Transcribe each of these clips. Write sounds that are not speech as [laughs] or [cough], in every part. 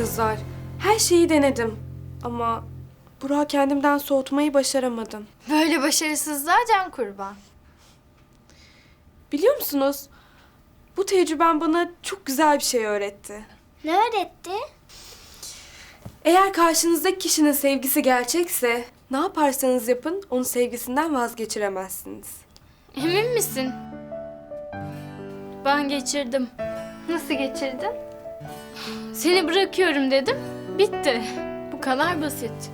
kızlar. Her şeyi denedim. Ama Burak'ı kendimden soğutmayı başaramadım. Böyle başarısızlığa can kurban. Biliyor musunuz? Bu tecrübem bana çok güzel bir şey öğretti. Ne öğretti? Eğer karşınızdaki kişinin sevgisi gerçekse ne yaparsanız yapın onu sevgisinden vazgeçiremezsiniz. Emin misin? Ben geçirdim. Nasıl geçirdin? Seni bırakıyorum dedim. Bitti. Bu kadar basit.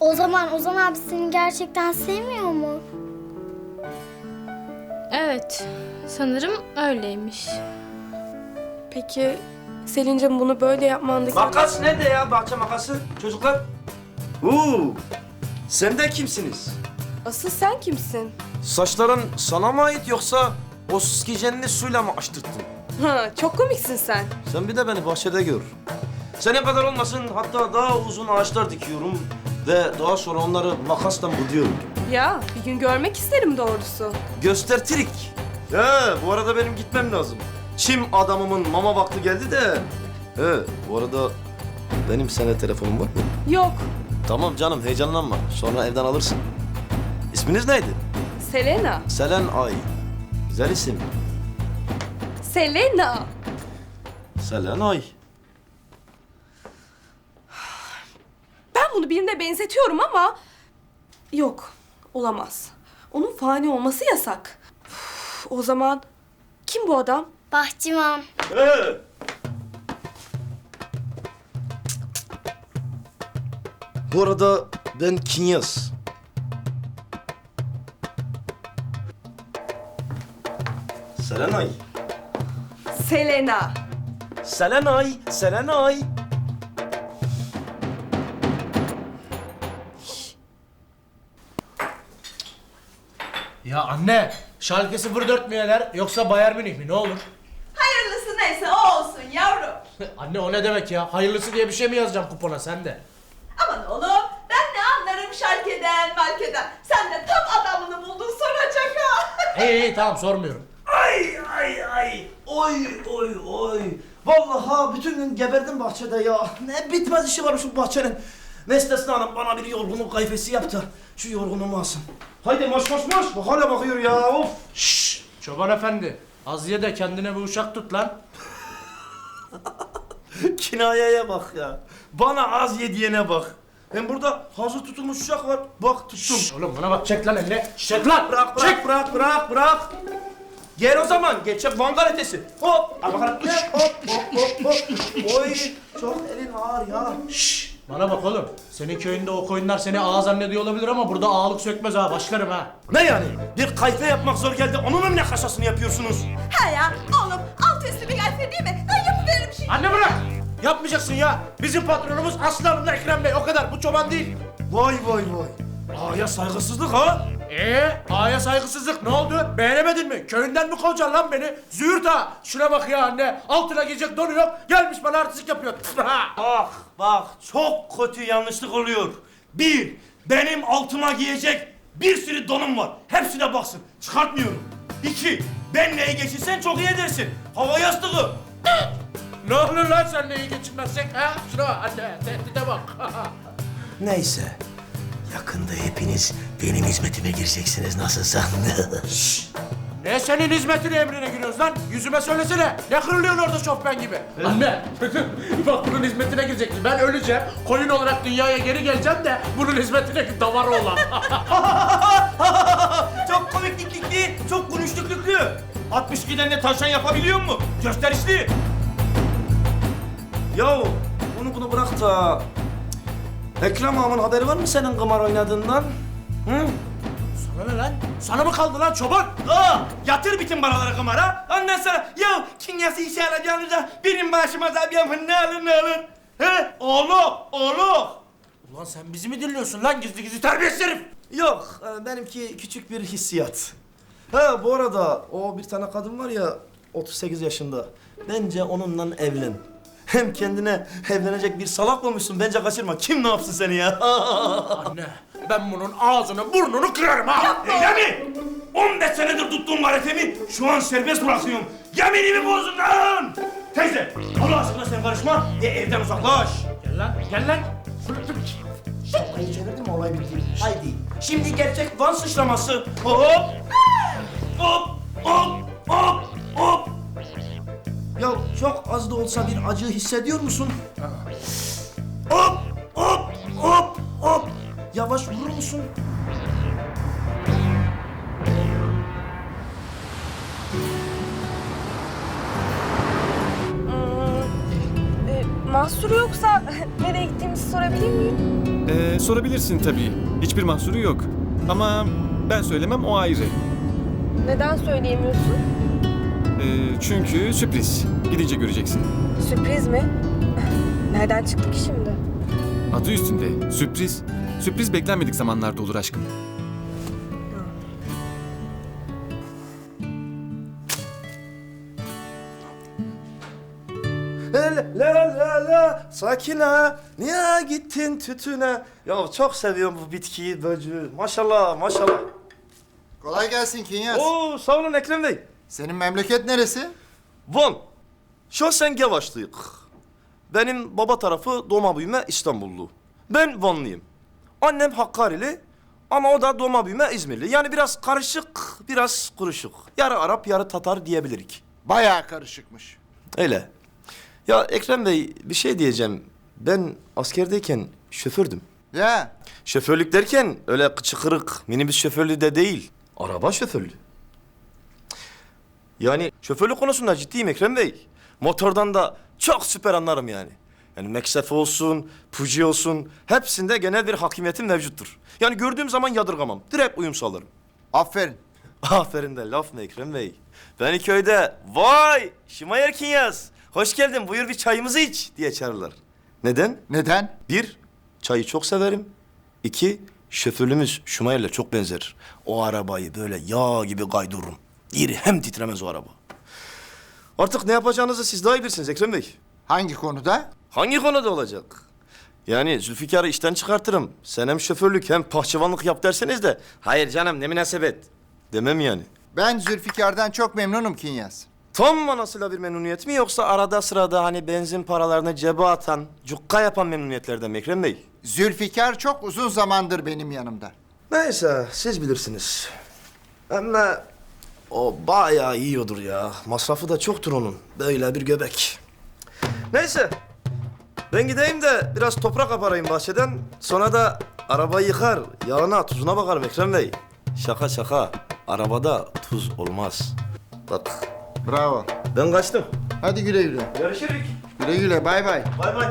O zaman Ozan abi seni gerçekten sevmiyor mu? Evet. Sanırım öyleymiş. Peki Selin'cim bunu böyle yapmandaki... Makas nerede ya bahçe makası çocuklar? Uuu sen de kimsiniz? Asıl sen kimsin? Saçların sana mı ait yoksa o skicenini suyla mı açtırttın? Ha, çok komiksin sen. Sen bir de beni bahçede gör. Senin kadar olmasın hatta daha uzun ağaçlar dikiyorum ve daha sonra onları makasla buduyorum. Ya bir gün görmek isterim doğrusu. Göstertirik. He bu arada benim gitmem lazım. Çim adamımın mama vakti geldi de. He bu arada benim sana telefonum var mı? Yok. Tamam canım heyecanlanma. Sonra evden alırsın. İsminiz neydi? Selena. Selen Ay. Güzel isim. Selena. Selen Ay. Ben bunu birine benzetiyorum ama... Yok, olamaz. Onun fani olması yasak. Üf, o zaman kim bu adam? Bahçıvan. He. Bu arada ben Kinyas. Selenay. Selena. Selenay, Selenay. Ya anne, Schalke 04 mi yener yoksa Bayern Münih mi ne olur? Hayırlısı neyse o olsun yavrum. [laughs] anne o ne demek ya? Hayırlısı diye bir şey mi yazacağım kupona sen de? Aman oğlum ben ne anlarım şalkeden malkeden. Sen de tam adamını buldun soracak ha. [laughs] İyi iyi tamam sormuyorum. Oy oy oy. Vallahi bütün gün geberdim bahçede ya. Ne bitmez işi var şu bahçenin. Neslihan Hanım bana bir yorgunluk kayfesi yaptı. Şu yorgunumu alsın. Haydi maş maş maş. Bak hala bakıyor ya. Of. Şşş! Çoban efendi, az ye de kendine bir uşak tut lan. [laughs] Kinayeye bak ya. Bana az ye diyene bak. Hem burada hazır tutulmuş uşak var. Bak tuttum. Oğlum bana bak çek lan elini. Çek lan! Bırak bırak bırak bırak bırak. Gel o zaman geçe Van galetesi. Hop. Al bakalım. Üç. Hop hop hop hop. Oy çok elin ağır ya. Şşş. Bana bak oğlum, senin köyünde o koyunlar seni ağa zannediyor olabilir ama burada ağalık sökmez ha, başlarım ha. Ne yani? Bir kayfe yapmak zor geldi. Onun mu ne kaşasını yapıyorsunuz? He ya oğlum alt üstü bir değil mi? Ben yapıveririm şimdi. Anne bırak! Yapmayacaksın ya. Bizim patronumuz Aslanlı Ekrem Bey, o kadar. Bu çoban değil. Vay vay vay. Ağaya saygısızlık ha? Ee, ağaya saygısızlık ne oldu? Beğenemedin mi? Köyünden mi kovacaksın lan beni? Züğürt ha! Şuna bak ya anne. Altına giyecek donu yok. Gelmiş bana artistik yapıyor. Bak bak çok kötü yanlışlık oluyor. Bir, benim altıma giyecek bir sürü donum var. Hepsine baksın. Çıkartmıyorum. İki, benle iyi geçinsen çok iyi edersin. Hava yastığı. ne olur lan seninle iyi geçinmezsek ha? Şuna anne, tehdide bak. [laughs] Neyse. Yakında hepiniz benim hizmetime gireceksiniz nasılsa. [laughs] ne senin hizmetine emrine giriyoruz lan? Yüzüme söylesene. Ne kırılıyorsun orada şofben gibi? Anne, bak bunun hizmetine girecektim. Ben öleceğim. Koyun olarak dünyaya geri geleceğim de bunun hizmetine [laughs] davarı olan. [laughs] çok komiklikli, çok konuştukluklu. 62'den de tavşan yapabiliyor mu? Gösterişli. Ya bunu bunu bırak da... Ekrem ağamın haberi var mı senin kumar oynadığından? Hı? Sana ne lan? Sana mı kaldı lan çoban? Aa, yatır bütün paraları kumara. Ondan sonra ya kinyası işe alacağınıza benim başıma da yapın ne alır ne alır. He? Oğlum, oğlum. Ulan sen bizi mi dinliyorsun lan gizli gizli terbiyesiz herif? Yok, e, benimki küçük bir hissiyat. Ha bu arada o bir tane kadın var ya 38 yaşında. Bence onunla evlen. Hem kendine evlenecek bir salak bulmuşsun. Bence kaçırma. Kim ne yapsın seni ya? [laughs] Anne ben bunun ağzını burnunu kırarım ha. Öyle mi? 15 senedir tuttuğum marifemi şu an serbest bırakıyorum. Yeminimi bozdun lan! Teyze Allah aşkına sen karışma ve evden uzaklaş. Gel lan, gel lan. Şapkayı çevirdim mi olay bitti. Haydi. Şimdi gerçek Van sıçraması. Hop. Hop. Hop. Hop. Ya çok az da olsa bir acı hissediyor musun? Hop. Hop. Hop. Hop. Yavaş vurur musun? E, mahsuru yoksa [laughs] nereye gittiğimizi sorabilir miyim? Ee, sorabilirsin tabii. Hiçbir mahsuru yok. Ama ben söylemem o ayrı. Neden söyleyemiyorsun? Ee, çünkü sürpriz. Gidince göreceksin. Sürpriz mi? [laughs] Nereden çıktı ki şimdi? Adı üstünde. Sürpriz. Sürpriz beklenmedik zamanlarda olur aşkım. La la la la sakine niye gittin tütüne? Ya çok seviyorum bu bitkiyi böcüğü. Maşallah maşallah. Kolay gelsin Kinyas. Oo sağ olun Ekrem Bey. Senin memleket neresi? Van. Şahsen Gevaşlıyık. Benim baba tarafı doğma büyüme İstanbullu. Ben Vanlıyım. Annem Hakkarili ama o da doğma büyüme İzmirli. Yani biraz karışık, biraz kuruşuk. Yarı Arap, yarı Tatar diyebilirik. Bayağı karışıkmış. Öyle. Ya Ekrem Bey bir şey diyeceğim. Ben askerdeyken şofördüm. Ya Şoförlük derken öyle kıçı kırık minibüs şoförlüğü de değil. Araba şoförlüğü. Yani şoförlük konusunda ciddiyim Ekrem Bey. Motordan da çok süper anlarım yani. Yani Meksefe olsun, Puji olsun hepsinde genel bir hakimiyetim mevcuttur. Yani gördüğüm zaman yadırgamam. Direkt uyum sağlarım. aferin. [laughs] Aferin de laf mı Ekrem Bey? Beni köyde vay Şimay Erkin yaz. Hoş geldin buyur bir çayımızı iç diye çağırırlar. Neden? Neden? Bir, çayı çok severim. İki, şoförümüz Şumayer'le çok benzer. O arabayı böyle yağ gibi kaydırırım. Diri hem titremez o araba. Artık ne yapacağınızı siz daha iyi bilirsiniz Ekrem Bey. Hangi konuda? Hangi konuda olacak? Yani Zülfikar'ı işten çıkartırım. Sen hem şoförlük hem bahçıvanlık yap derseniz de... Hayır canım ne münasebet. Demem yani. Ben Zülfikar'dan çok memnunum Kinyas. Tam manasıyla bir memnuniyet mi yoksa arada sırada hani benzin paralarını cebe atan, cukka yapan memnuniyetlerden mi Ekrem Bey? Zülfikar çok uzun zamandır benim yanımda. Neyse siz bilirsiniz. Ama o bayağı yiyordur ya. Masrafı da çoktur onun. Böyle bir göbek. Neyse. Ben gideyim de biraz toprak aparayım bahçeden. Sonra da arabayı yıkar. Yağına, tuzuna bakarım Ekrem Bey. Şaka şaka. Arabada tuz olmaz. Bak Bravo. ben kaçtım. Hadi güle güle. Görüşürüz. Güle güle bay bay. Bay bay.